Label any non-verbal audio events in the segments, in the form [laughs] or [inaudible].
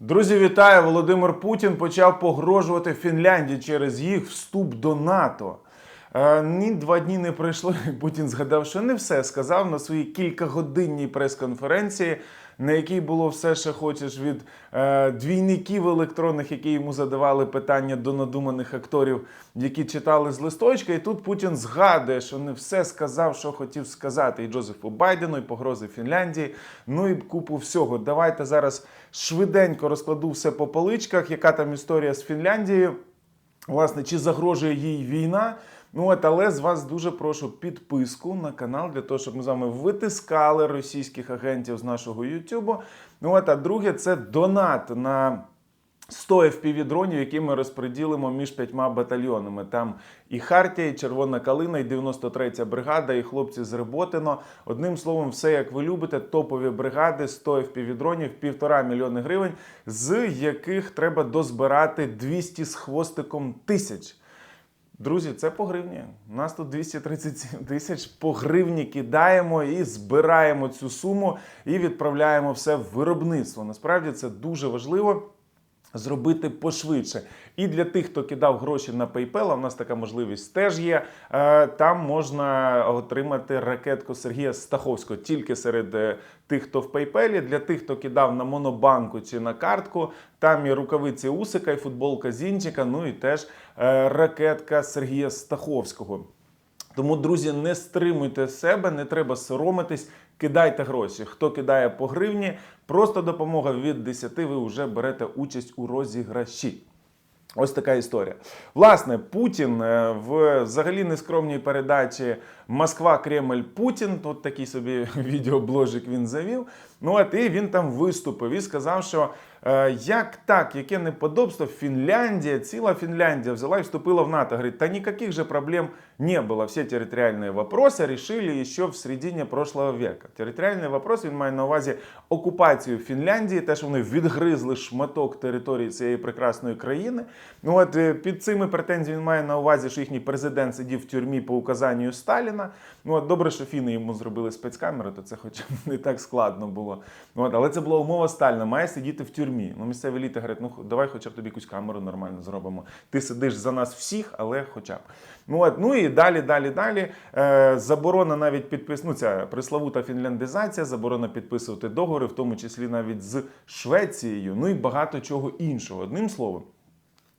Друзі, вітаю! Володимир Путін почав погрожувати Фінляндії через їх вступ до НАТО. Е, Ні два дні не пройшло. [laughs] Путін згадав, що не все сказав на своїй кількагодинній прес-конференції, на якій було все, що хочеш від е, двійників електронних, які йому задавали питання до надуманих акторів, які читали з листочка. І тут Путін згадує, що не все сказав, що хотів сказати, і Джозефу Байдену, і погрози Фінляндії, ну і купу всього. Давайте зараз швиденько розкладу все по поличках, яка там історія з Фінляндією. Власне, чи загрожує їй війна? Ну от, але з вас дуже прошу підписку на канал для того, щоб ми з вами витискали російських агентів з нашого Ютубу. Ну от, а друге, це донат на 100 FPV-дронів, які ми розподілимо між п'ятьма батальйонами. Там і Хартія, і Червона Калина, і 93-я бригада, і хлопці з Реботино. Одним словом, все як ви любите, топові бригади, 100 FPV-дронів, півтора мільйони гривень, з яких треба дозбирати 200 з хвостиком тисяч. Друзі, це по гривні. У нас тут 237 тисяч по гривні кидаємо і збираємо цю суму і відправляємо все в виробництво. Насправді це дуже важливо. Зробити пошвидше. І для тих, хто кидав гроші на PayPal, в нас така можливість теж є. е, Там можна отримати ракетку Сергія Стаховського тільки серед е, тих, хто в PayPal. Для тих, хто кидав на монобанку чи на картку, там є рукавиці Усика і футболка Зінчика. Ну і теж е, ракетка Сергія Стаховського. Тому, друзі, не стримуйте себе, не треба соромитись, кидайте гроші. Хто кидає по гривні, просто допомога від 10, ви вже берете участь у розіграші. Ось така історія. Власне, Путін е, в взагалі нескромній передачі Москва, Кремль, Путін. Тут такий собі [laughs] відеобложик він завів. Ну от і він там виступив і сказав, що як так, яке неподобство, Фінляндія, ціла Фінляндія взяла і вступила в НАТО. Говорить, та ніяких же проблем не было. Все территориальные вопросы решили еще в середині прошлого века. Територіальний вопрос він має на увазі окупацію Фінляндії, те, що вони відгризли шматок території цієї прекрасної країни. Ну от е, під цими претензіями він має на увазі, що їхній президент сидів в тюрмі по указанню Сталіна. Ну от добре, що фіни йому зробили спецкамеру, то це хоча б не так складно було. Ну, от, але це була умова Сталіна, має сидіти в тюрмі. Ну, місцеві еліти говорять, ну давай хоча б тобі якусь камеру нормально зробимо. Ти сидиш за нас всіх, але хоча б. Ну, от, ну і далі, далі, далі. Е, заборона навіть підпис... ну, ця приславута фінляндизація, заборона підписувати договори, в тому числі навіть з Швецією, ну і багато чого іншого. Одним словом,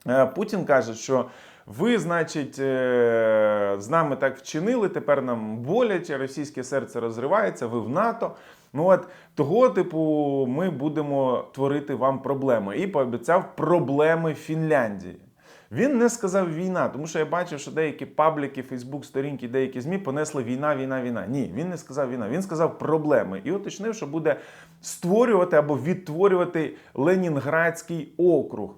е, Путін каже, що ви, значить, е, з нами так вчинили, тепер нам боляче, російське серце розривається, ви в НАТО. Ну от того, типу, ми будемо творити вам проблеми. І пообіцяв проблеми Фінляндії. Він не сказав війна, тому що я бачив, що деякі пабліки, Фейсбук, сторінки, деякі ЗМІ понесли війна, війна, війна. Ні, він не сказав війна. Він сказав проблеми і уточнив, що буде створювати або відтворювати Ленінградський округ.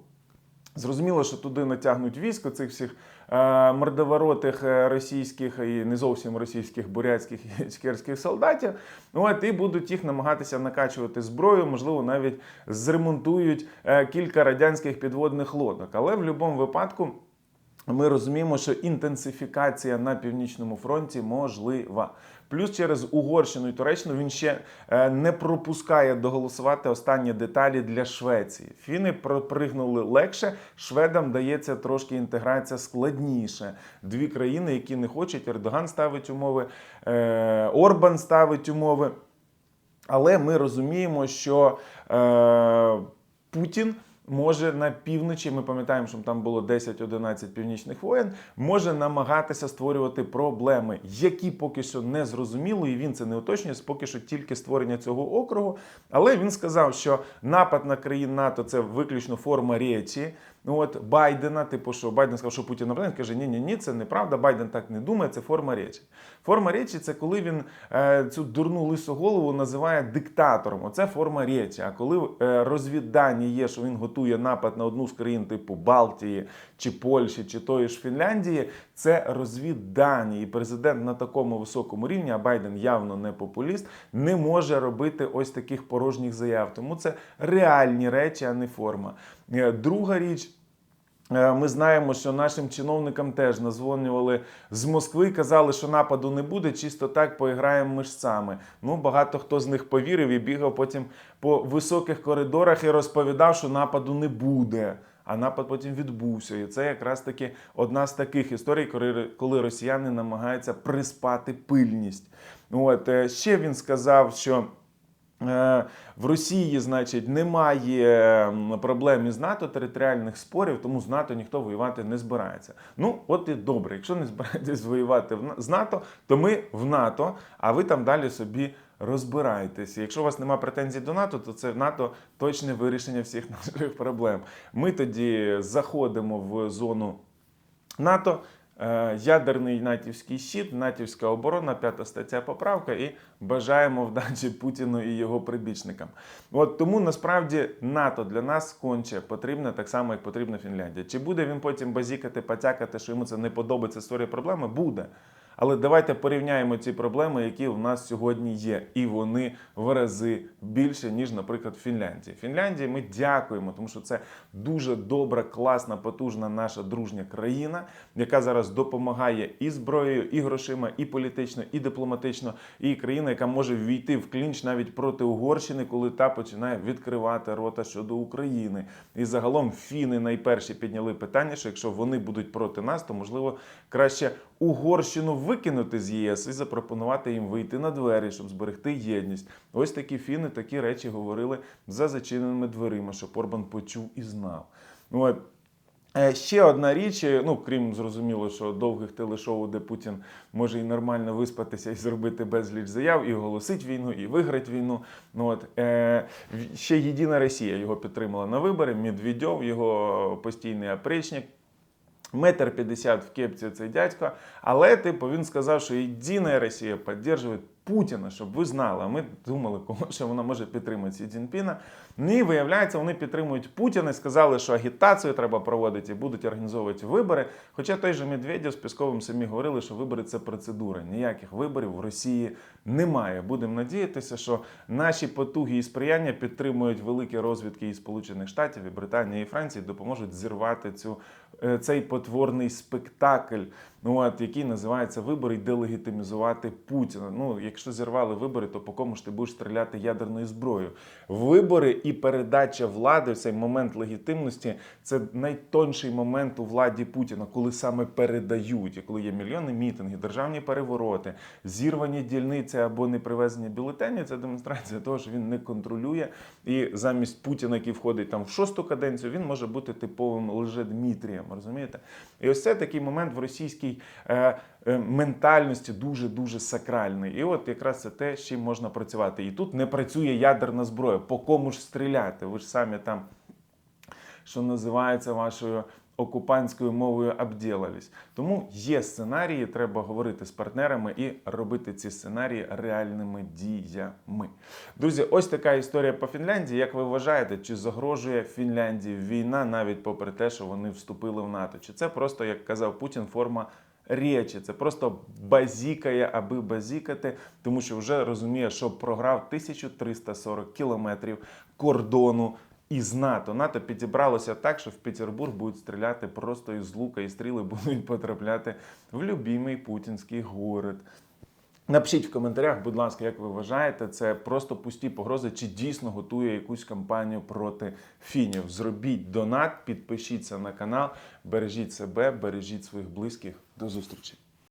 Зрозуміло, що туди натягнуть військо цих всіх е, мордоворотих е, російських і не зовсім російських бурятських і ічкерських солдатів. От, і будуть їх намагатися накачувати зброю, можливо, навіть зремонтують е, кілька радянських підводних лодок. Але в будь-якому випадку. Ми розуміємо, що інтенсифікація на північному фронті можлива. Плюс через Угорщину і Туреччину він ще е, не пропускає доголосувати останні деталі для Швеції. Фіни пропригнули легше, шведам дається трошки інтеграція складніше. Дві країни, які не хочуть, Ердоган ставить умови, е, Орбан ставить умови. Але ми розуміємо, що е, Путін може на півночі, ми пам'ятаємо, що там було 10-11 північних воєн, може намагатися створювати проблеми, які поки що не зрозуміло, і він це не уточнює, поки що тільки створення цього округу. Але він сказав, що напад на країн НАТО це виключно форма речі. От Байдена, типу, що Байден сказав, що Путін нападе, каже, ні, ні, ні, це неправда. Байден так не думає, це форма речі. Форма речі це коли він е, цю дурну лису голову називає диктатором. Оце форма речі. А коли е, розвіддані є, що він готує напад на одну з країн, типу Балтії чи Польщі, чи тої ж Фінляндії, це розвіддані. І президент на такому високому рівні, а Байден явно не популіст, не може робити ось таких порожніх заяв. Тому це реальні речі, а не форма. Е, Друга річ. Е, Ми знаємо, що нашим чиновникам теж назвонювали з Москви, казали, що нападу не буде, чисто так поіграємо мишцями. Ну, багато хто з них повірив і бігав потім по високих коридорах і розповідав, що нападу не буде. А напад потім відбувся. І це якраз таки одна з таких історій, коли росіяни намагаються приспати пильність. От е, ще він сказав, що. Е, В Росії, значить, немає проблем із НАТО, територіальних спорів, тому з НАТО ніхто воювати не збирається. Ну, от і добре. Якщо не збираєтесь воювати з НАТО, то ми в НАТО, а ви там далі собі розбирайтеся. Якщо у вас немає претензій до НАТО, то це НАТО точне вирішення всіх [laughs] наших проблем. Ми тоді заходимо в зону НАТО. Е, Ядерний натівський щит, натівська оборона, п'ята стаття поправка, і бажаємо вдачі Путіну і його прибічникам. От тому насправді НАТО для нас конче потрібне так само, як потрібна Фінляндія. Чи буде він потім базікати, потякати, що йому це не подобається, створює проблеми? Буде. Але давайте порівняємо ці проблеми, які у нас сьогодні є, і вони в рази більше, ніж, наприклад, в Фінляндії. Фінляндії ми дякуємо, тому що це дуже добра, класна, потужна наша дружня країна, яка зараз допомагає і зброєю, і грошима, і політично, і дипломатично, і країна, яка може ввійти в клінч навіть проти Угорщини, коли та починає відкривати рота щодо України. І загалом фіни найперші підняли питання, що якщо вони будуть проти нас, то можливо краще Угорщину викинути з ЄС і запропонувати їм вийти на двері, щоб зберегти єдність. Ось такі фіни такі речі говорили за зачиненими дверима, щоб Орбан почув і знав. От. Е, Ще одна річ, е, ну крім зрозуміло, що довгих телешоу, де Путін може і нормально виспатися і зробити безліч заяв, і оголосить війну, і виграти війну. Ну от е, ще єдина Росія його підтримала на вибори. Медведєв, його постійний опричник. Метр п'ятдесят в кепці цей дядько. Але, типу, він сказав, що єдина Росія підтримує Путіна, щоб ви знали. Ми думали, кого що вона може підтримати Сі Цзіньпіна. Ні, виявляється, вони підтримують Путіна і сказали, що агітацію треба проводити і будуть організовувати вибори. Хоча той же Медведєв з Пісковим самі говорили, що вибори це процедура. Ніяких виборів в Росії немає. Будемо надіятися, що наші потуги і сприяння підтримують великі розвідки і Сполучених Штатів, і Британії і Франції, допоможуть зірвати цю, е, цей потворний спектакль, ну, от, який називається вибори і делегітимізувати Путіна. Ну, якщо зірвали вибори, то по кому ж ти будеш стріляти ядерною зброєю? Вибори і передача влади, цей момент легітимності, це найтонший момент у владі Путіна, коли саме передають, і коли є мільйони мітингів, державні перевороти, зірвані дільниці або не привезені бюлетені. Це демонстрація того, що він не контролює. І замість Путіна, який входить там в шосту каденцію, він може бути типовим лжедмитрієм. Розумієте? І ось це такий момент в російській е, е, ментальності дуже дуже сакральний. І от якраз це те, з чим можна працювати. І тут не працює ядерна зброя. По кому ж стріляти? Ви ж самі там, що називається вашою. Окупантською мовою обділались. Тому є сценарії, треба говорити з партнерами і робити ці сценарії реальними діями. Друзі, ось така історія по Фінляндії. Як ви вважаєте, чи загрожує Фінляндії війна навіть попри те, що вони вступили в НАТО? Чи це просто, як казав Путін, форма речі? Це просто базікає, аби базікати, тому що вже розуміє, що програв 1340 кілометрів кордону. Із НАТО НАТО підібралося так, що в Петербург будуть стріляти просто із лука, і стріли [laughs] будуть потрапляти в любімий путінський город. Напишіть в коментарях, будь ласка, як ви вважаєте, це просто пусті погрози, чи дійсно готує якусь кампанію проти фінів? Зробіть донат, підпишіться на канал, бережіть себе, бережіть своїх близьких. До зустрічі!